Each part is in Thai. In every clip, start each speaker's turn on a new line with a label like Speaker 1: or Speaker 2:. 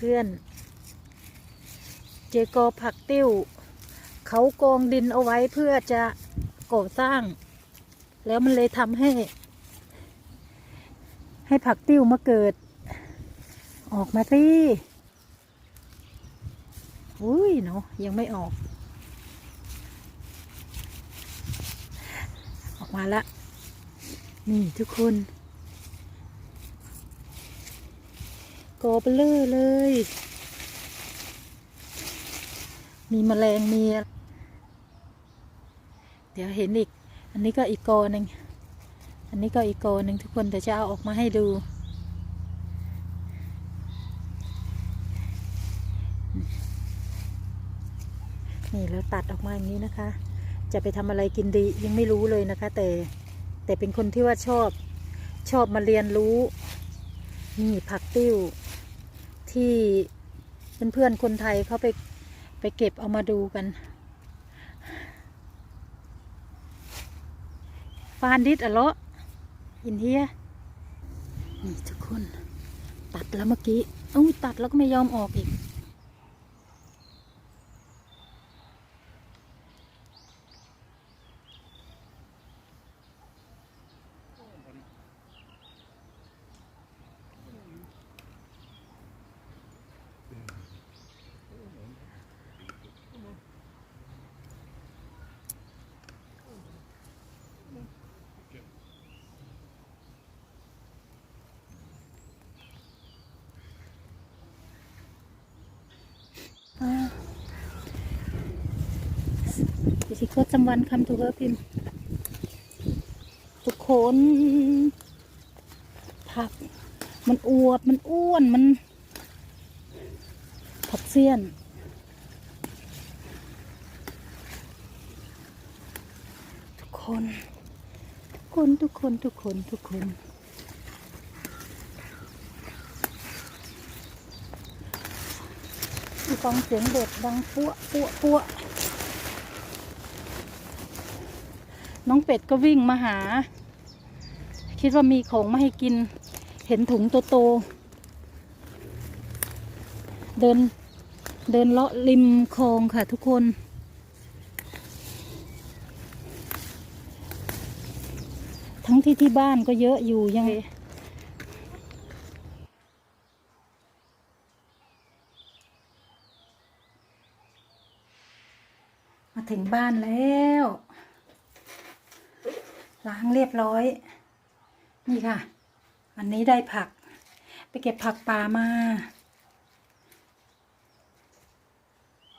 Speaker 1: เพื่อนๆ เจอกอผักติ้ว เขากองดินเอาไว้เพื่อจะก่อสร้าง แล้วมันเลยทำให้ ให้ผักติ้วมาเกิด ออกมาสิอุ้ยเนาะยังไม่ออก ออกมาละ นี่ทุกคน กอเบลเลอร์เลย มีแมลงมี เดี๋ยวเห็นอีก อันนี้ก็อีกกอหนึ่งอันนี้ก็อีกกอหนึ่งทุกคนเดี๋ยวจะเอาออกมาให้ดู นี่แล้วตัดออกมาอย่างนี้นะคะ จะไปทำอะไรกินดียังไม่รู้เลยนะคะ แต่แต่เป็นคนที่ว่าชอบชอบมาเรียนรู้ นี่ผักติ้ว ที่เพื่อนๆคนไทยเขาไปไปเก็บเอามาดูกันฟานดิดอะเลาะอินเฮียนี่ทุกคน ตัดแล้วเมื่อกี้อุ้ยตัดแล้วก็ไม่ยอมออกอีก ดิฉันก็จำวันคำถูกแล้วพิมทุกคนผัก มันอวบมันอ้วนมัน ผักเสี้ยน ทุกคน ทุกคนทุกคนทุกคนทุกคนมีฟังเสียงเด็ดดังปั้วปั้วปั้ว น้องเป็ดก็วิ่งมาหา คิดว่ามีของมาให้กิน เห็นถุงโตๆเดินเดินเลาะริมคลองค่ะทุกคนทั้งที่ที่บ้านก็เยอะอยู่ยังมาถึงบ้านแล้ว ล้างเรียบร้อย นี่ค่ะ วันนี้ได้ผัก ไปเก็บผักป่ามา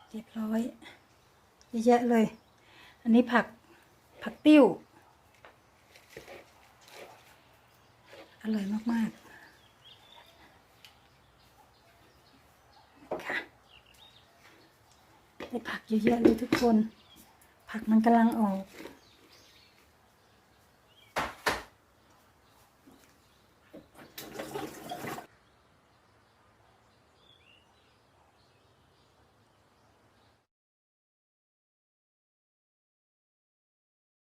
Speaker 1: เรียบร้อยเยอะแยะเลย อันนี้ผักผักติ้ว อร่อยมาก ๆ ค่ะ ได้ผักเยอะแยะเลยทุกคน ผักมันกำลังออก